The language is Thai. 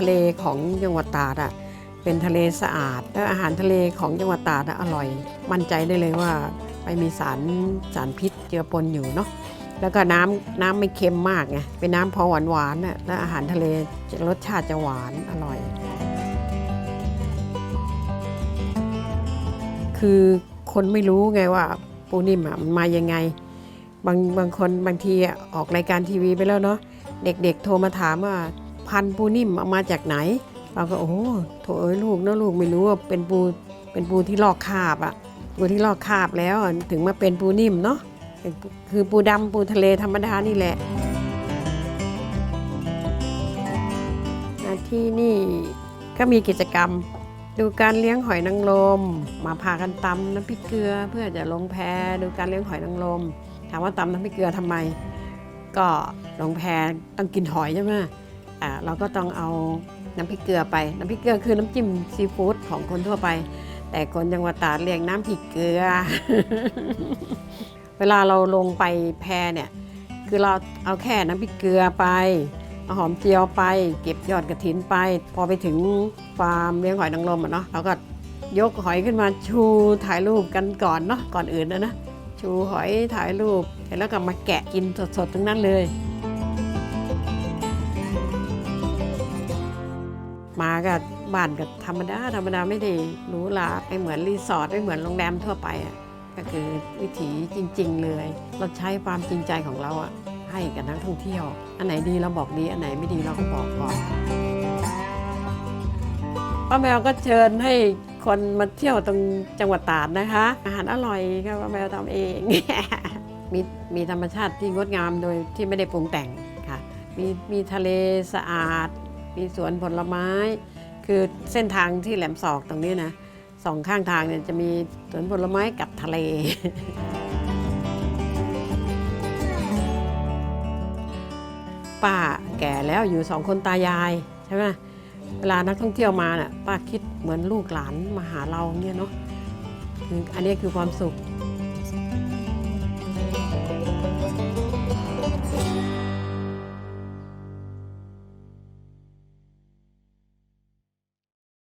ทะเลของจังหวัดตราดอะเป็นทะเลสะอาด และอาหารทะเลของจังหวัดตราดอร่อย มั่นใจได้เลยว่าไม่มีสารสารพิษเจือปนอยู่เนาะแล้วก็น้ำน้ำไม่เค็มมากไงเป็นน้ำพอหวานหวานน่ะและอาหารทะเลรสชาติจะหวานอร่อย คือคนไม่รู้ไงว่าปูนิ่มอะมันมายังไง บางบางคนบางทีอะออกรายการทีวีไปแล้วเนาะเด็กๆโทรมาถามว่า พันธุ์ปูนิ่มเอามาจากไหน เราก็โอ้โหโถเอ้ยลูกนะลูกไม่รู้ว่าเป็นปูเป็นปูที่ลอกคาบอะปูที่ลอกคาบแล้วถึงมาเป็นปูนิ่มเนาะคือปูดำปูทะเลธรรมดานี่แหละอะที่นี่ก็มีกิจกรรมดูการเลี้ยงหอยนางรมมาพากันตำน้ำพริกเกลือ เพื่อจะลงแพดูการเลี้ยงหอยนางรมถามว่าตำน้ำพริกเกลือทำไม ก็ลงแพต้องกินหอยใช่ไหม อ่าเราก็ต้องเอาน้ำพริกเกลือไป น้ำพริกเกลือคือน้ำจิ้มซีฟู้ดของคนทั่วไป แต่คนจังหวัดตราดเรียกน้ำพริกเกลือ เวลาเราลงไปแพเนี่ย คือเราเอาแค่น้ำพริกเกลือไปเอาหอมเจียวไป เก็บยอดกระถินไป พอไปถึงฟาร์มเลี้ยงหอยนางรมอะเนาะเราก็ยกหอยขึ้นมาชูถ่ายรูปกันก่อนเนาะก่อนอื่นนะนะชูหอยถ่ายรูปเสร็จแล้วก็มาแกะกินสดๆทั้งนั้นเลย มาก็บ้านก็ธรรมดาธรรมดาไม่ได้หรูหราไม่เหมือนรีสอร์ทไม่เหมือนโรงแรมทั่วไปอะก็คือวิถีจริง ๆ เลย เราใช้ความจริงใจของเราอะให้กับนักท่องเที่ยว อันไหนดีเราบอกดี อันไหนไม่ดีเราก็บอกก่อนป้าแมวก็เชิญให้คนมาเที่ยวตรงจังหวัดตราดนะคะ อาหารอร่อยค่ะป้าแมวทำเองมีมีธรรมชาติที่งดงามโดยที่ไม่ได้ปรุงแต่งค่ะ มีมีทะเลสะอาด มีสวนผลไม้ คือเส้นทางที่แหลมศอกตรงนี้นะสองข้างทางเนี่ยจะมีสวนผลไม้กับทะเล ป้าแก่แล้วอยู่สองคนตายายใช่ไหมเวลานักท่องเที่ยวมาน่ะป้าคิดเหมือนลูกหลานมาหาเราเนี่ยเนาะคืออันนี้คือความสุข